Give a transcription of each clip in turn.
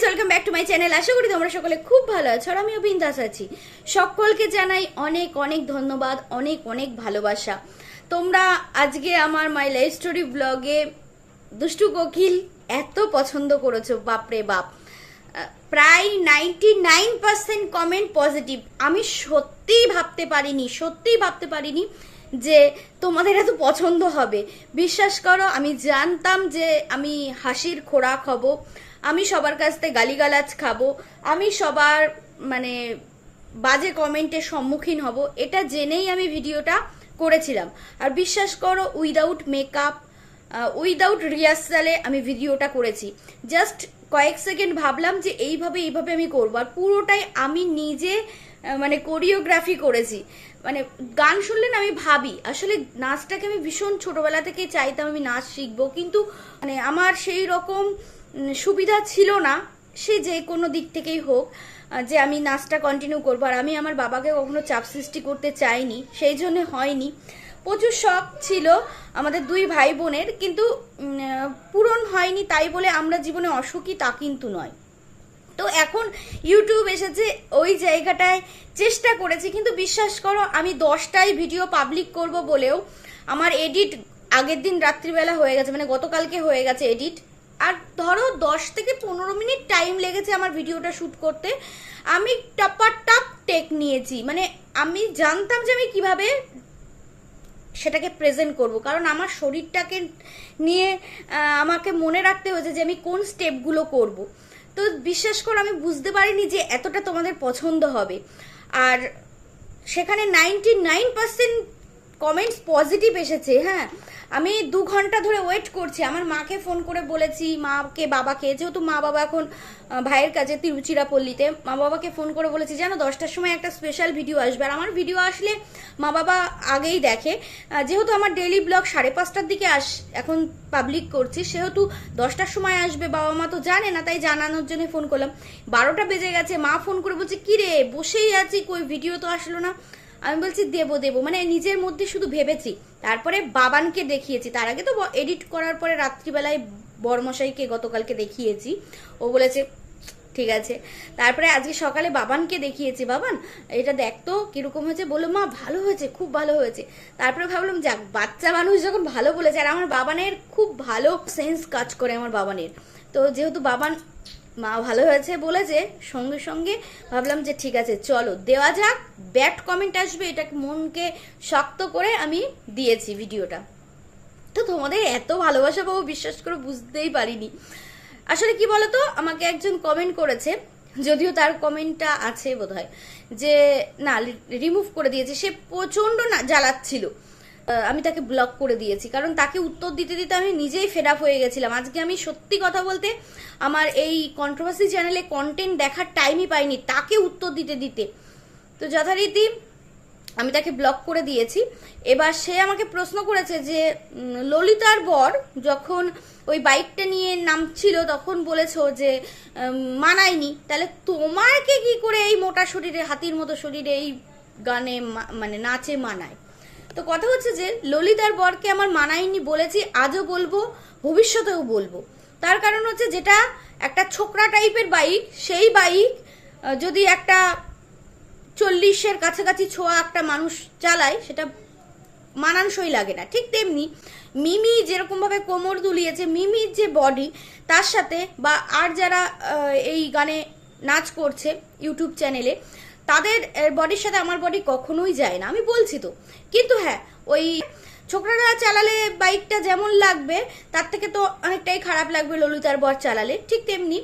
Guys welcome back to my channel আশা করি তোমরা সকলে খুব ভালো আছো আর আমি বিন্দাস আছি। সকলকে জানাই অনেক অনেক ধন্যবাদ, অনেক অনেক ভালোবাসা। তোমরা আজকে আমার মাই লাইফ স্টোরি ব্লগে দুষ্টু কোকিল এত পছন্দ করেছ, বাপরে বাপ। প্রায় ninety nine percent comment positive আমি সত্যিই ভাবতে পারিনি, সত্যিই ভাবতে পারিনি যে তোমাদের এত পছন্দ হবে। বিশ্বাস করো, আমি জানতাম যে আমি হাসির খোরাক হব। আমি সবার কাছ থেকে গালিগালাজ খাব, আমি সবার মানে বাজে কমেন্টের সম্মুখীন হব, এটা জেনেই আমি ভিডিওটা করেছিলাম। আর বিশ্বাস করো উইদাউট মেকআপ উইদাউট রিহার্সালে আমি ভিডিওটা করেছি। জাস্ট কয়েক সেকেন্ড ভাবলাম যে এইভাবে এইভাবে আমি করব। আর পুরোটাই আমি নিজে মানে কোরিওগ্রাফি করেছি। মানে গান শুনলে না আমি ভাবি, আসলে নাচটাকে আমি ভীষণ ছোটবেলা থেকে চাইতাম আমি নাচ শিখব, কিন্তু মানে আমার সেই রকম সুবিধা ছিল না, সে যে কোনো দিক থেকেই হোক যে আমি নাচটা কন্টিনিউ করব। আর আমি আমার বাবাকে কখনো চাপ সৃষ্টি করতে চাইনি, সেই জন্য হয়নি। প্রচুর শখ ছিল আমাদের দুই ভাই বোনের কিন্তু পূরণ হয়নি তাই বলে আমরা জীবনে অসুখী তা কিন্তু নয়। তো এখন ইউটিউব এসেছে, ওই জায়গাটায় চেষ্টা করেছি, কিন্তু বিশ্বাস করো, আমি দশটায় ভিডিও পাবলিক করব বলেও আমার এডিট আগের দিন রাত্রিবেলা হয়ে গেছে মানে গতকালকে হয়ে গেছে এডিট আর ধরো দশ থেকে পনেরো মিনিট টাইম লেগেছে আমার ভিডিওটা শ্যুট করতে, আমি টপার টপ টেক নিয়েছি। মানে আমি জানতাম যে আমি কীভাবে সেটাকে প্রেজেন্ট করব। কারণ আমার শরীরটাকে নিয়ে আমাকে মনে রাখতে হয়েছে যে আমি কোন স্টেপগুলো করব। তো বিশ্বাস করো, আমি বুঝতে পারিনি যে এতটা তোমাদের পছন্দ হবে। আর সেখানে ninety nine percent comments positive এসেছে হ্যাঁ। আমি দু ঘণ্টা ধরে ওয়েট করছি। আমার মাকে ফোন করে বলেছি, মাকে, বাবাকে। যেহেতু মা বাবা এখন ভাইয়ের কাছে তিরুচিরাপল্লিতে, মা বাবাকে ফোন করে বলেছি, জানো, দশটার সময় একটা স্পেশাল ভিডিও আসবে। আর আমার ভিডিও আসলে মা বাবা আগেই দেখে। যেহেতু আমার ডেইলি ব্লগ সাড়ে পাঁচটার দিকে আস, এখন পাবলিক করছি, সেহেতু দশটার সময় আসবে, বাবা মা তো জানে না, তাই জানানোর জন্য ফোন করলাম। বারোটা বেজে গেছে, মা ফোন করে বলছে কি রে বসেই আছি, কই ভিডিও তো আসলো না। আমি বলছি দেবো দেবো। মানে নিজের মধ্যে শুধু ভেবেছি। তারপরে বাবানকে দেখিয়েছি। তার আগে তো এডিট করার পরে রাত্রিবেলায় বরমশাইকে গতকালকে দেখিয়েছি। ও বলেছে, ঠিক আছে। তারপরে আজকে সকালে বাবানকে দেখিয়েছি। বাবান, এটা দেখতো কীরকম হয়েছে? বলল, মা, ভালো হয়েছে, খুব ভালো হয়েছে। তারপরে ভাবলাম, যাক, বাচ্চা মানুষ যখন ভালো বলেছে। আর আমার বাবানের খুব ভালো সেন্স কাজ করে আমার বাবানের। তো যেহেতু বাবান মা ভালো হয়েছে বলেছে সঙ্গে সঙ্গে ভাবলাম যে ঠিক আছে, চলো, দেওয়া যাক, ব্যাড কমেন্ট আসবে, এটাকে মনকে শক্ত করে আমি দিয়েছি ভিডিওটা। তো তোমাদের এত ভালোবাসা পাবো, বিশ্বাস করে বুঝতেই পারিনি। আসলে কি বলতো, আমাকে একজন কমেন্ট করেছে, যদিও তার কমেন্টটা আছে বোধহয়, যে, না রিমুভ করে দিয়েছে, সে প্রচণ্ড না, জ্বালাচ্ছিল। আমি তাকে ব্লক করে দিয়েছি। কারণ তাকে উত্তর দিতে দিতে আমি নিজেই ফেড আপ হয়ে গেছিলাম। আজকে আমি সত্যি কথা বলতে আমার এই কন্ট্রোভার্সি চ্যানেলে কন্টেন্ট দেখার টাইমই পাইনি, তাকে উত্তর দিতে দিতে। তো যথারীতি আমি তাকে ব্লক করে দিয়েছি। এবার সে আমাকে প্রশ্ন করেছে যে ললিতার বর যখন ওই বাইকটা নিয়ে নামছিল, তখন বলেছ যে মানায়নি। তাহলে তোমারকে কি করে এই মোটা শরীরে, হাতির মতো শরীরে এই গানে মানে নাচে মানায়? তো কথা হচ্ছে যে ললিতার বরকে আমার মানায়নি বলেছি, আজও বলব, ভবিষ্যতেও বলব। তার কারণ হচ্ছে যেটা একটা ছোকরা টাইপের বাইক, সেই বাইক যদি একটা চল্লিশের কাছাকাছি ছোঁয়া একটা মানুষ চালায়, সেটা মানানসই লাগে না। ঠিক তেমনি মিমি যেরকম ভাবে কোমর দুলিয়েছে, মিমির যে বডি তার সাথে বা আর যারা এই গানে নাচ করছে ইউটিউব চ্যানেলে তাদের বডির সাথে আমার বডি কখনোই যায় না। আমি বলছি তো। কিন্তু হ্যাঁ ওই ছোকরারা চালালে বাইকটা যেমন লাগবে, তার থেকে তো অনেকটাই খারাপ লাগবে ললিতার বর চালালে। ঠিক তেমনি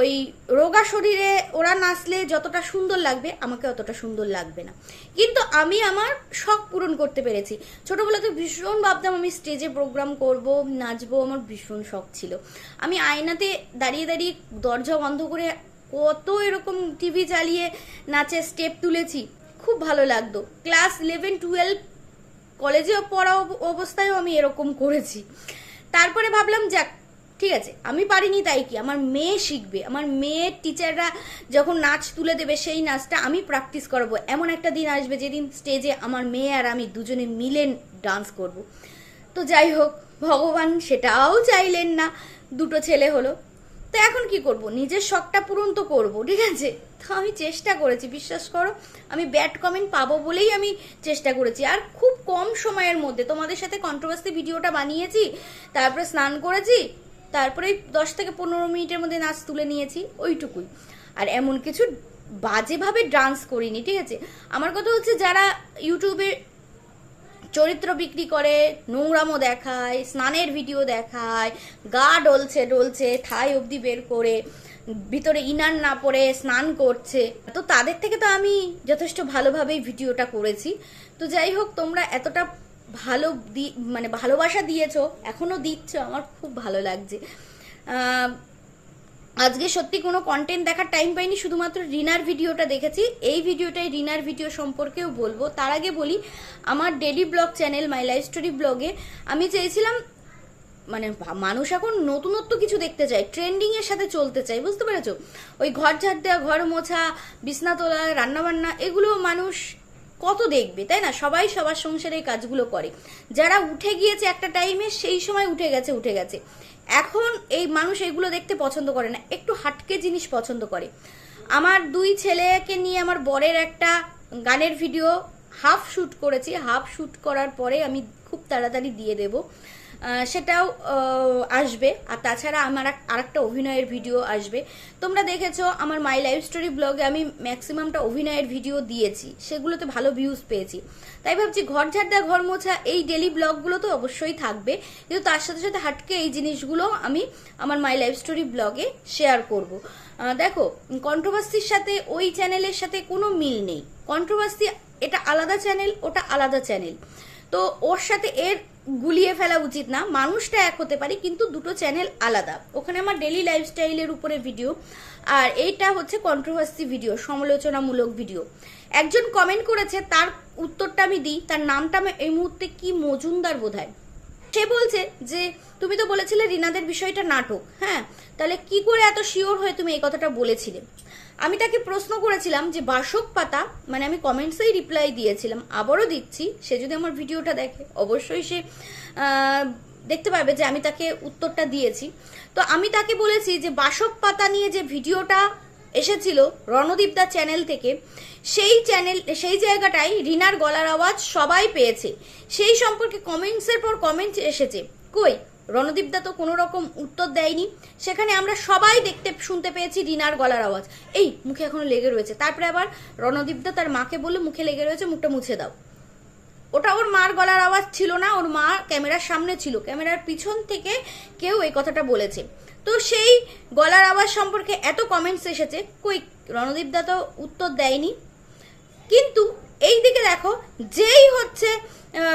ওই রোগা শরীরে ওরা নাচলে যতটা সুন্দর লাগবে, আমাকে অতটা সুন্দর লাগবে না। কিন্তু আমি আমার শখ পূরণ করতে পেরেছি। ছোটোবেলাতে ভীষণ ভাবতাম আমি স্টেজে প্রোগ্রাম করব, নাচবো, আমার ভীষণ শখ ছিল। আমি আয়নাতে দাঁড়িয়ে দাঁড়িয়ে দরজা বন্ধ করে কত এরকম টিভি চালিয়ে নাচের স্টেপ তুলেছি। খুব ভালো লাগতো। ক্লাস ইলেভেন টুয়েলভ কলেজে পড়া অব- অবস্থায়ও আমি এরকম করেছি। তারপরে ভাবলাম, যাক, ঠিক আছে, আমি পারিনি তাই কি? আমার মেয়ে শিখবে। আমার মেয়ের টিচাররা যখন নাচ তুলে দেবে, সেই নাচটা আমি প্র্যাকটিস করাবো। এমন একটা দিন আসবে যেদিন স্টেজে আমার মেয়ে আর আমি দুজনে মিলে ডান্স করব। তো যাই হোক, ভগবান সেটাও চাইলেন না। দুটো ছেলে হলো। তো এখন কি করব? নিজের শখটা পূরণ তো করব, ঠিক আছে? তো আমি চেষ্টা করেছি, বিশ্বাস করো। আমি ব্যাড কমেন্ট পাবো বলেই আমি চেষ্টা করেছি। আর খুব কম সময়ের মধ্যে তোমাদের সাথে কন্ট্রোভার্সি ভিডিওটা বানিয়েছি, তারপরে স্নান করেছি, তারপরে দশ থেকে পনেরো মিনিটের মধ্যে নাচ তুলে নিয়েছি, ওইটুকুই। আর এমন কিছু বাজেভাবে ডান্স করিনি, ঠিক আছে? আমার কথা হচ্ছে যারা ইউটিউবে চরিত্র বিক্রি করে নোংরামো দেখায়, স্নানের ভিডিও দেখায়, গা ডলছে ডলছে ঠাই অবধি বের করে, ভিতরে ইনার না পরে স্নান করছে। তো তাদের থেকে তো আমি যথেষ্ট ভালোভাবেই ভিডিওটা করেছি। তো যাই হোক, তোমরা এতটা ভালো দি- মানে ভালোবাসা দিয়েছ, এখনও দিচ্ছ, আমার খুব ভালো লাগছে। আজকে সত্যি কোনো কন্টেন্ট দেখার টাইম পাইনি, শুধুমাত্র রিনার ভিডিওটা দেখেছি। এই ভিডিওটাই রিনার ভিডিও সম্পর্কেও বলব। তার আগে বলি, আমার daily blog channel my life story ব্লগে আমি চেয়েছিলাম মানে মানুষ এখন নতুনত্ব কিছু দেখতে চায় ট্রেন্ডিং এর সাথে চলতে চায়, বুঝতে পেরেছ? ওই ঘর ঝাড় দেওয়া, ঘর মোছা, বিছনা তোলা রান্নাবান্না এগুলো মানুষ কত দেখবে, তাই না? সবাই সবার সংসারে এই কাজগুলো করে। যারা উঠে গিয়েছে একটা টাইমে সেই সময় উঠে গেছে উঠে গেছে। এখন এই মানুষ এগুলো দেখতে পছন্দ করে না, একটু হাটকে জিনিস পছন্দ করে। আমার দুই ছেলেকে নিয়ে আমার বরের একটা গানের ভিডিও হাফ শ্যুট করেছি, হাফ শ্যুট করার পরে আমি খুব তাড়াতাড়ি দিয়ে দেব। সেটাও আসবে। আর তাছাড়া আমার আরেকটা অভিনয়ের ভিডিও আসবে। তোমরা দেখেছ আমার মাই লাইফ স্টোরি ব্লগে আমি ম্যাক্সিমামটা অভিনয়ের ভিডিও দিয়েছি। সেগুলোতে ভালো ভিউজ পেয়েছি। তাই ভাবছি ঘর ঝাড় দেওয়া ঘর মোছা এই ডেলি ব্লগগুলো তো অবশ্যই থাকবে। কিন্তু তার সাথে সাথে হাটকে এই জিনিসগুলো আমি আমার মাই লাইফ স্টোরি ব্লগে শেয়ার করব। দেখো কন্ট্রোভার্সির সাথে ওই চ্যানেলের সাথে কোনো মিল নেই। কন্ট্রোভার্সি এটা আলাদা চ্যানেল ওটা আলাদা চ্যানেল তো ওর সাথে এর গুলিয়ে ফেলা উচিত না। মানুষটা এক হতে পারে, কিন্তু দুটো চ্যানেল আলাদা। ওখানে আমার ডেলি লাইফস্টাইলের উপরে ভিডিও আর এইটা হচ্ছে কন্ট্রোভার্সি ভিডিও সমালোচনামূলক ভিডিও একজন কমেন্ট করেছে, তার উত্তরটা আমি দিই, তার নামটা আমি এই মুহূর্তে কি মজুমদার বোধহয়? সে বলছে যে, তুমি তো বলেছিলে রিনাদের বিষয়টা নাটক। হ্যাঁ তাহলে কি করে এত শিওর হয়ে তুমি এই কথাটা বলেছিলে? আমি তাকে প্রশ্ন করেছিলাম যে, বাসক পাতা? মানে আমি কমেন্টসেই রিপ্লাই দিয়েছিলাম। আবারও দিচ্ছি। সে যদি আমার ভিডিওটা দেখে, অবশ্যই সে দেখতে পাবে যে আমি তাকে উত্তরটা দিয়েছি। তো আমি তাকে বলেছি যে, বাসক পাতা নিয়ে যে ভিডিওটা এসেছিল রণদীপ দা চ্যানেল থেকে, সেই চ্যানেল সেই জায়গাটায় রিনার গলার আওয়াজ সবাই পেয়েছে। সেই সম্পর্কে কমেন্টসের পর কমেন্ট এসেছে। কই? রণদীপদা তো কোনো রকম উত্তর দেয়নি। সেখানে আমরা সবাই দেখতে শুনতে পেয়েছি রিনার গলার আওয়াজ। এই, মুখে এখনও লেগে রয়েছে। তারপরে আবার রণদীপদা তার মাকে বলল, মুখে লেগে রয়েছে, মুখটা মুছে দাও। ওটা ওর মার গলার আওয়াজ ছিল না, ওর মা ক্যামেরার সামনে ছিল। ক্যামেরার পিছন থেকে কেউ এই কথাটা বলেছে। তো সেই গলার আওয়াজ সম্পর্কে এত কমেন্টস এসেছে, কই, রণদীপ দা তো উত্তর দেয়নি। কিন্তু এই দিকে দেখো, যেই হচ্ছে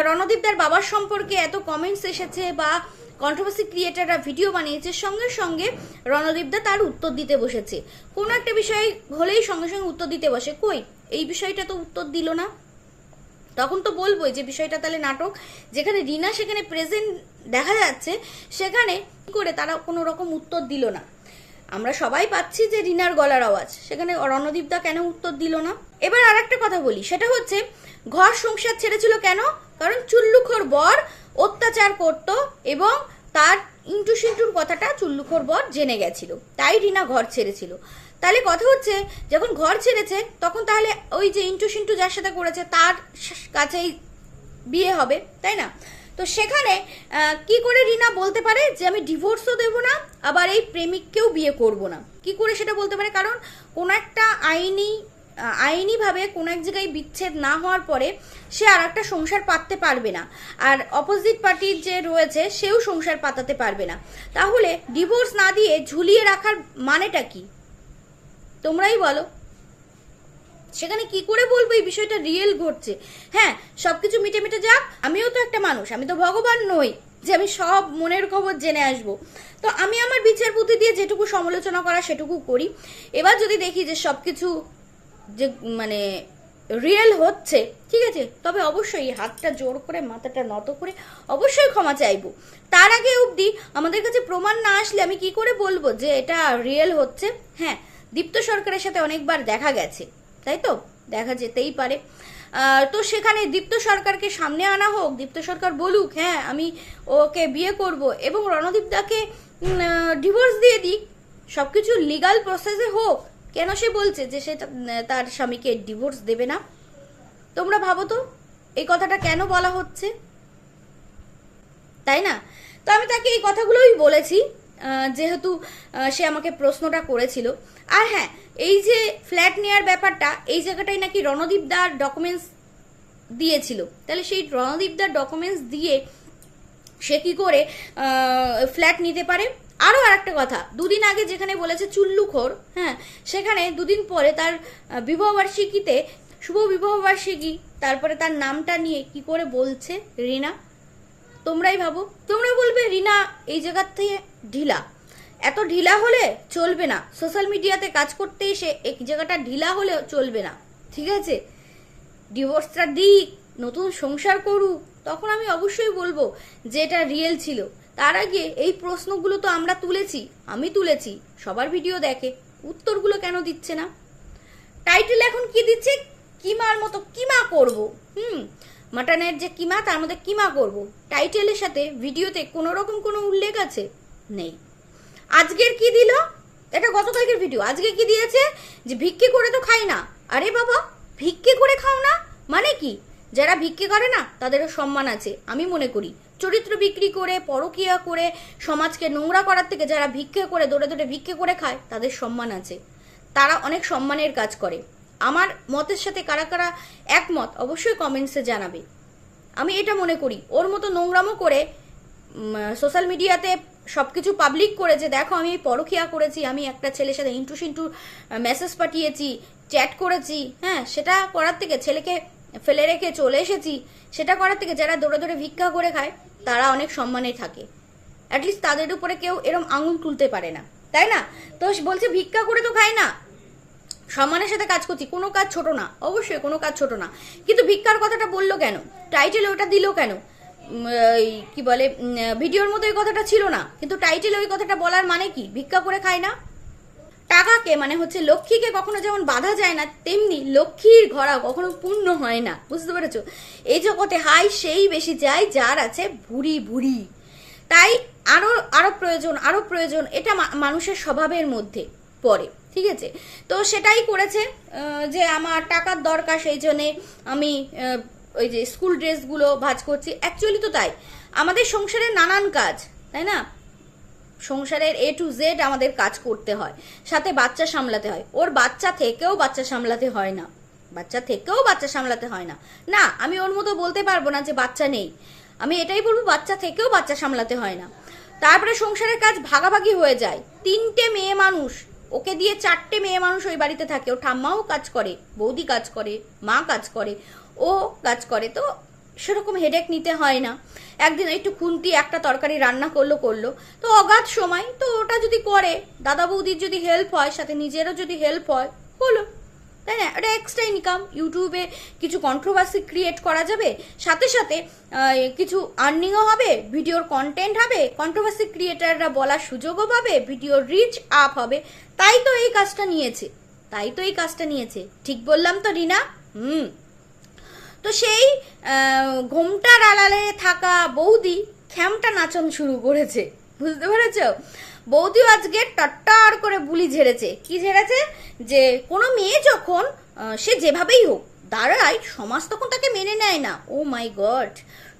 রণদীপদার বাবার সম্পর্কে এত কমেন্টস এসেছে বা কন্ট্রোভার্সি ক্রিয়েটাররা ভিডিও বানিয়েছে, সঙ্গে সঙ্গে রণদীপদা তার উত্তর দিতে বসেছে। কোনো একটা বিষয় হলেই সঙ্গে সঙ্গে উত্তর দিতে বসে। কই? এই বিষয়টা তো উত্তর দিল না। তখন তো বলবোই যে বিষয়টা তাহলে নাটক, যেখানে রিনা, সেখানে প্রেজেন্ট দেখা যাচ্ছে, সেখানে কি করে তারা কোনো রকম উত্তর দিল না। আমরা সবাই পাচ্ছি যে রিনার গলার আওয়াজ। সেখানে রণদীপদা কেন উত্তর দিল না? এবার আর একটা কথা বলি। সেটা হচ্ছে, ঘর সংসার ছেড়েছিল কেন? কারণ চুল্লুখোর বর অত্যাচার করত এবং তার ইন্টু সিন্টুর কথাটা চুল্লুখোর বর জেনে গেছিল। তাই রিনা ঘর ছেড়েছিল। তাহলে কথা হচ্ছে, যখন ঘর ছেড়েছে, তখন তাহলে ওই যে ইন্টু সিন্টু যার সাথে করেছে, তার কাছেই বিয়ে হবে, তাই না? তো সেখানে কি করে রিনা বলতে পারে যে, আমি ডিভোর্সও দেবো না, আবার এই প্রেমিককেও বিয়ে করব না? কি করে সেটা বলতে পারে? কারণ কোন একটা আইনি আইনিভাবে কোন এক জায়গায় বিচ্ছেদ না হওয়ার পরে সে আর একটা সংসার পাততে পারবে না। আর অপোজিট পার্টির যে রয়েছে, সেও সংসার পাতাতে পারবে না। তাহলে ডিভোর্স না দিয়ে ঝুলিয়ে রাখার মানেটা কি? তোমরাই বলো। সেখানে কি করে বলব এই বিষয়টা? রিয়েল ঘটছে। হ্যাঁ সবকিছু মিটে মিটে যাক। আমিও তো একটা মানুষ, আমি তো ভগবান নই যে আমি সব মনের খবর জেনে আসব। তো আমি আমার বিচার বুদ্ধি দিয়ে যেটুকু সমালোচনা করা সেটুকু করি। এবার যদি দেখি যে সবকিছু যে মানে রিয়েল হচ্ছে, ঠিক আছে? তবে অবশ্যই হাতটা জোর করে, মাথাটা নত করে অবশ্যই ক্ষমা চাইব। তার আগে অবধি আমাদের কাছে প্রমাণ না আসলে আমি কি করে বলব যে এটা রিয়েল হচ্ছে? হ্যাঁ দীপ্ত সরকারের সাথে অনেকবার দেখা গেছে, তাই তো? দেখা যেতেই পারে। তো সেখানে দীপ্ত সরকারকে সামনে আনা হোক, দীপ্ত সরকার বলুক হ্যাঁ আমি ওকে বিয়ে করব এবং রণদীপ দাকে ডিভোর্স দিয়ে দিই সব কিছু লিগাল প্রসেসে হোক কেন সে বলছে যে সে তার স্বামীকে ডিভোর্স দেবে না? তোমরা ভাবো তো, এই কথাটা কেন বলা হচ্ছে? তাই না? তো আমি তাকে এই কথাগুলোই বলেছি যেহেতু সে আমাকে প্রশ্নটা করেছিল। আর হ্যাঁ এই যে ফ্ল্যাট নেওয়ার ব্যাপারটা, এই জায়গাটায় নাকি রণদীপ দার ডকুমেন্টস দিয়েছিল। তাহলে সেই রণদীপ দার ডকুমেন্টস দিয়ে সে কি করে ফ্ল্যাট নিতে পারে? আরও আর একটা কথা। দুদিন আগে যেখানে বলেছে চুল্লুখোর হ্যাঁ সেখানে দুদিন পরে তার বিবাহবার্ষিকীতে শুভ বিবাহবার্ষিকী তারপরে তার নামটা নিয়ে কি করে বলছে রিনা? তোমরাই ভাবো। তোমরা বলবে, রিনা, এই জায়গার থেকে ঢিলা। এত ঢিলা হলে চলবে না। সোশ্যাল মিডিয়াতে কাজ করতে এসে এক জায়গাটা ঢিলা হলে চলবে না। ঠিক আছে? ডিভোর্সটা দিক, নতুন সংসার করুক, তখন আমি অবশ্যই বলব যে এটা রিয়েল ছিল। তার আগে এই প্রশ্নগুলো তো আমরা তুলেছি, আমি তুলেছি, সবার ভিডিও দেখে। উত্তরগুলো কেন দিচ্ছে না? টাইটেল এখন কি দিচ্ছে? কিমার মতো কিমা করব, হুম? মাটনের যে কিমা, তার মধ্যে কিমা করব। টাইটেলের সাথে ভিডিওতে কোনো রকম কোনো উল্লেখ আছে? নেই। আজকের কি দিল? এটা গতকালকের ভিডিও। আজকে কি দিয়েছে? যে ভিক্ষে করে তো খাই না। আরে বাবা, ভিক্ষে করে খাও না? মানে কি? যারা ভিক্ষে করে না, তাদেরও সম্মান আছে, আমি মনে করি। চরিত্র বিক্রি করে, পরকিয়া করে, সমাজকে নোংরা করার থেকে যারা ভিক্ষে করে, দৌড়ে দৌড়ে ভিক্ষে করে খায়, তাদের সম্মান আছে। তারা অনেক সম্মানের কাজ করে। আমার মতের সাথে কারা কারা একমত, অবশ্যই কমেন্টসে জানাবে। আমি এটা মনে করি, ওর মতো নোংরামো করে সোশ্যাল মিডিয়াতে সব কিছু পাবলিক করেছে দেখো, আমি পরখিয়া করেছি, আমি একটা ছেলের সাথে ইন্টু সিন্টু মেসেজ পাঠিয়েছি চ্যাট করেছি। হ্যাঁ সেটা করার থেকে ছেলেকে ফেলে রেখে চলে এসেছি, সেটা করার থেকে যারা দৌড়ে দৌড়ে ভিক্ষা করে খায়, তারা অনেক সম্মানে থাকে। অ্যাটলিস্ট তাদের উপরে কেউ এরম আঙুল তুলতে পারে না। তাই না? তো বলছে, ভিক্ষা করে তো খায় না। সম্মানের সাথে কাজ করছি, কোনো কাজ ছোট না, অবশ্যই কোনো কাজ ছোট না। কিন্তু ভিক্ষার কথাটা বলল কেন? টাইটেল ওটা দিল কেন? কি বলে ভিডিওর মতো ওই কথাটা ছিল না। কিন্তু টাইটেল ওই কথাটা বলার মানে কি? ভিক্ষা করে খায় না? টাকাকে মানে হচ্ছে লক্ষ্মীকে কখনো যেমন বাধা যায় না, তেমনি লক্ষ্মীর ঘরা কখনো পূর্ণ হয় না। বুঝতে পেরেছ? এই জগতে হাই সেই বেশি যায় যার আছে ভুরি ভুরি। তাই আরও আরও প্রয়োজন আরও প্রয়োজন, এটা মানুষের স্বভাবের মধ্যে পড়ে, ঠিক আছে? তো সেটাই করেছে যে আমার টাকার দরকার, সেই জন্যে আমি ওই যে স্কুল ড্রেসগুলো ভাজ করছি। অ্যাকচুয়ালি তো তাই। আমাদের সংসারে নানান কাজ, তাই না? সংসারের এ টু জেড আমাদের কাজ করতে হয়, সাথে বাচ্চা সামলাতে হয়। ওর বাচ্চা থেকেও বাচ্চা সামলাতে হয় না। বাচ্চা থেকেও বাচ্চা সামলাতে হয় না। না, আমি ওর মতো বলতে পারব না যে বাচ্চা নেই। আমি এটাই বলব, বাচ্চা থেকেও বাচ্চা সামলাতে হয় না। তারপরে সংসারের কাজ ভাগাভাগি হয়ে যায়। তিনটে মেয়ে মানুষ, ওকে দিয়ে চারটে মেয়ে মানুষ ওই বাড়িতে থাকে। ও ঠাম্মাও কাজ করে, বৌদি কাজ করে, মা কাজ করে, ও কাজ করে। তো সেরকম হেডেক নিতে হয় না। একদিন একটু খুন্তি, একটা তরকারি রান্না করল করল। তো অগাধ সময়, তো ওটা যদি করে, দাদা বৌদির যদি হেল্প হয়, সাথে নিজেরও যদি হেল্প হয়, হলো। তাই না? এটা এক্সট্রা ইনকাম ইউটিউবে কিছু কন্ট্রোভার্সি ক্রিয়েট করা যাবে। সাথে সাথে কিছু আর্নিংও হবে ভিডিওর কন্টেন্ট হবে কন্ট্রোভার্সি ক্রিয়েটাররা বলার সুযোগও পাবে ভিডিও রিচ আপ হবে। তাই তো এই কাজটা নিয়েছে। তাই তো এই কাজটা নিয়েছে। ঠিক বললাম তো, রিনা? হুম। তো সেই ঘোমটার আড়ালে থাকা বৌদি খ্যামটা নাচন শুরু করেছে। বুঝতে পেরেছ? বৌদিও আজকে টট্টার করে বুলি ঝেড়েছে। কি ঝেড়েছে? যে কোনো মেয়ে যখন সে যেভাবেই হোক, দাঁড়ায়, সমাজ তখন তাকে মেনে নেয় না। Oh my God!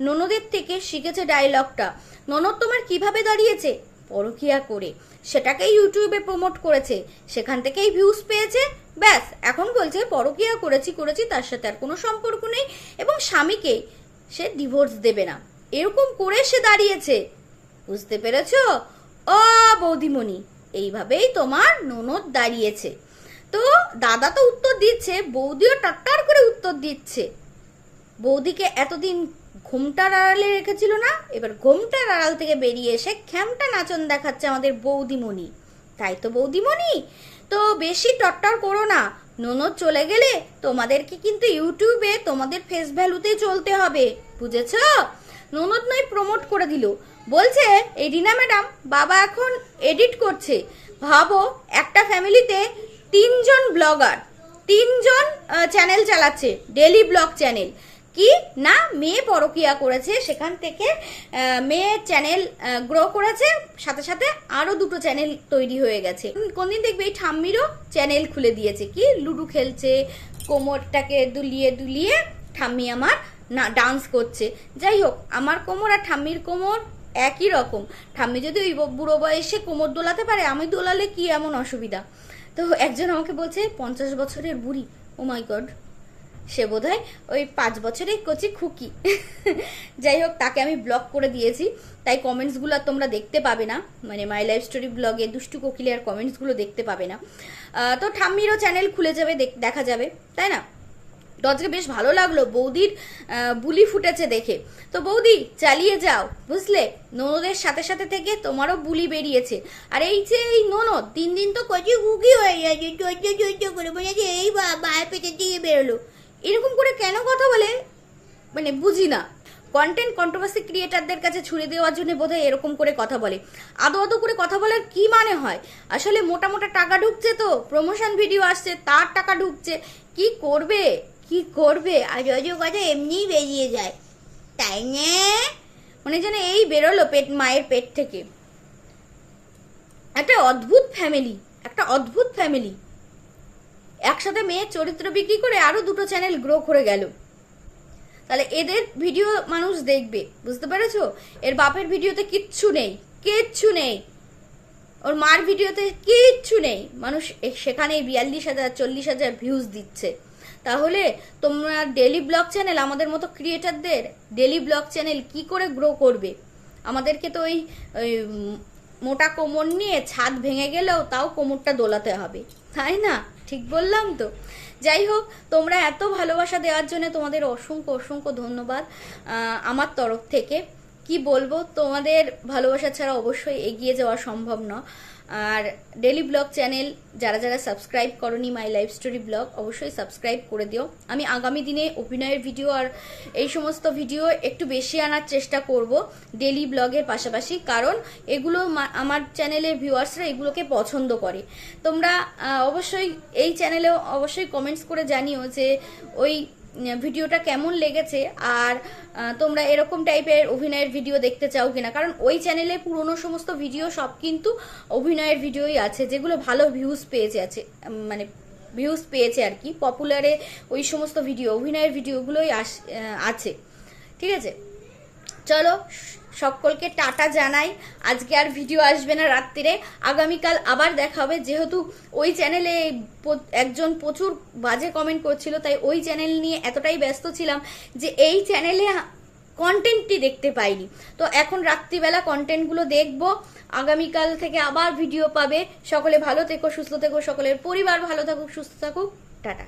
ননদের থেকে শিখেছে ডায়লগটা ননদ তোমার কীভাবে দাঁড়িয়েছে? পরকিয়া করে। সেটাকে ইউটিউবে প্রমোট করেছে। সেখান থেকেই ভিউজ পেয়েছে। ব্যাস, এখন বলছে, পরকিয়া করেছি করেছি, তার সাথে আর কোনো সম্পর্ক নেই এবং স্বামীকে সে ডিভোর্স দেবে না। এরকম করে সে দাঁড়িয়েছে। বুঝতে পেরেছ? ও বৌদিমণি, এইভাবেই তোমার ননদ দাঁড়িয়েছে। তো দাদা তো উত্তর দিচ্ছে, বৌদিও টাট্টার করে উত্তর দিচ্ছে। বৌদিকে এতদিন ঘুমটার আড়ালে রেখেছিল না, এবার ঘুমটার আড়াল থেকে বেরিয়ে এসে খ্যামটা নাচন দেখাচ্ছে আমাদের বৌদিমণি। তাই তো বৌদিমণি তো বেশি টট্টর করো না। ননদ চলে গেলে তোমাদেরকে কিন্তু ইউটিউবে তোমাদের ফেস ভ্যালুতেই চলতে হবে, বুঝেছ? ননদ নয় প্রমোট করে দিল। বলছে এই রিনা ম্যাডাম, বাবা এখন এডিট করছে। ভাবো, একটা ফ্যামিলিতে তিনজন ব্লগার তিনজন চ্যানেল চালাচ্ছে ডেলি ব্লগ চ্যানেল কি? না, মেয়ে পরকিয়া করেছে। সেখান থেকে মেয়ে চ্যানেল গ্রো করেছে। সাথে সাথে আরও দুটো চ্যানেল তৈরি হয়ে গেছে। কোনদিন দেখবে এই ঠাম্মিরও চ্যানেল খুলে দিয়েছে কি? লুডু খেলছে, কোমরটাকে দুলিয়ে দুলিয়ে ঠাম্মি আমার না ডান্স করছে। যাই হোক, আমার কোমর আর ঠাম্মির কোমর একই রকম। ঠাম্মি যদি ওই বুড়ো বয়সে কোমর দোলাতে পারে, আমি দোলালে কি এমন অসুবিধা? তো একজন আমাকে বলছে, পঞ্চাশ বছরের বুড়ি। ও মাই গড সে বোধহয় ওই পাঁচ বছরের কচি খুকি। যাই হোক, তাকে আমি ব্লক করে দিয়েছি। তাই কমেন্টসগুলো আর তোমরা দেখতে পাবে না। মানে মাই লাইফ স্টোরি ব্লগে দুষ্টু কোকিলিয়ার কমেন্টসগুলো দেখতে পাবে না। তো ঠাম্মিরও চ্যানেল খুলে যাবে, দেখ- যাবে, তাই না? তো আজকে বেশ ভালো লাগল বৌদির বুলি ফুটেছে দেখে। তো বৌদি, চালিয়ে যাও, বুঝলে? ননদের সাথে সাথে থেকে তোমারও বুলি বেরিয়েছে। আর এই যে এই ননদ, দিন দিন তো কচি ঘুগি হয়ে যাচ্ছে চোদ্দ করে মনে এই বা মায়ের পেটের দিকে বেরোলো। এরকম করে কেন কথা বলে? মানে বুঝি না। কন্টেন্ট কন্ট্রোভার্সি ক্রিয়েটারদের কাছে ছুড়ে দেওয়ার জন্য বোধহয় এরকম করে কথা বলে। আদো আদো করে কথা বলার কি মানে হয়? আসলে মোটা মোটা টাকা ঢুকছে তো প্রমোশন ভিডিও আসছে, তার টাকা ঢুকছে। কি করবে? কি করবে? আজ অজ কথা এমনিই বেরিয়ে যায়। তাই না? মানে যেন এই বেরোলো পেট, মায়ের পেট থেকে। একটা অদ্ভুত ফ্যামিলি একটা অদ্ভুত ফ্যামিলি একসাথে মেয়ের চরিত্র বিক্রি করে আরও দুটো চ্যানেল গ্রো করে গেল। তাহলে এদের ভিডিও মানুষ দেখবে, বুঝতে পেরেছ? এর বাপের ভিডিওতে কিচ্ছু নেই কিচ্ছু নেই। ওর মার ভিডিওতে কিচ্ছু নেই। মানুষ সেখানে বিয়াল্লিশ হাজার, চল্লিশ হাজার ভিউজ দিচ্ছে। তাহলে তোমরা ডেলি ব্লগ চ্যানেল আমাদের মতো ক্রিয়েটারদের ডেলি ব্লগ চ্যানেল কি করে গ্রো করবে? আমাদেরকে তো ওই মোটা কোমর নিয়ে ছাদ ভেঙে গেলেও তাও কোমরটা দোলাতে হবে, তাই না? ঠিক বললাম তো? যাই হোক তোমরা এত ভালোবাসা দেওয়ার জন্য তোমাদের অসংখ্য অসংখ্য ধন্যবাদ আমার তরফ থেকে। কি বলব, তোমাদের ভালোবাসা ছাড়া অবশ্যই এগিয়ে যাওয়া সম্ভব না। আর ডেলি ব্লগ চ্যানেল যারা যারা সাবস্ক্রাইব করনি মাই লাইফ স্টোরি ব্লগ অবশ্যই সাবস্ক্রাইব করে দিও। আমি আগামী দিনে অভিনয়ের ভিডিও আর এই সমস্ত ভিডিও একটু বেশি আনার চেষ্টা করব ডেলি ব্লগের পাশাপাশি, কারণ এগুলো আমার চ্যানেলের ভিউয়ার্সরা এগুলোকে পছন্দ করে। তোমরা অবশ্যই এই চ্যানেলেও অবশ্যই কমেন্টস করে জানিও যে ওই ভিডিওটা কেমন লেগেছে আর তোমরা এরকম টাইপের অভিনয়ের ভিডিও দেখতে চাও কিনা? কারণ ওই চ্যানেলে পুরনো সমস্ত ভিডিও সব কিন্তু অভিনয়ের ভিডিওই আছে, যেগুলো ভালো ভিউজ পেয়েছে আছে মানে ভিউজ পেয়েছে আর কি। পপুলারে ওই সমস্ত ভিডিও, অভিনয়ের ভিডিওগুলোই আস- আছে। ঠিক আছে? চলো সকলকে টাটা জানাই। আজকে আর ভিডিও আসবে না রাত্রিরে আগামীকাল আবার দেখা হবে। যেহেতু ওই চ্যানেলে একজন প্রচুর বাজে কমেন্ট করছিল, তাই ওই চ্যানেল নিয়ে এতটাই ব্যস্ত ছিলাম যে এই চ্যানেলে কন্টেন্টটি দেখতে পাইনি। তো এখন রাত্রিবেলা কন্টেন্টগুলো দেখব। আগামীকাল থেকে আবার ভিডিও পাবে। সকলে ভালো থেকো, সুস্থ থেকো, সকলের পরিবার ভালো থাকুক, সুস্থ থাকুক। টাটা।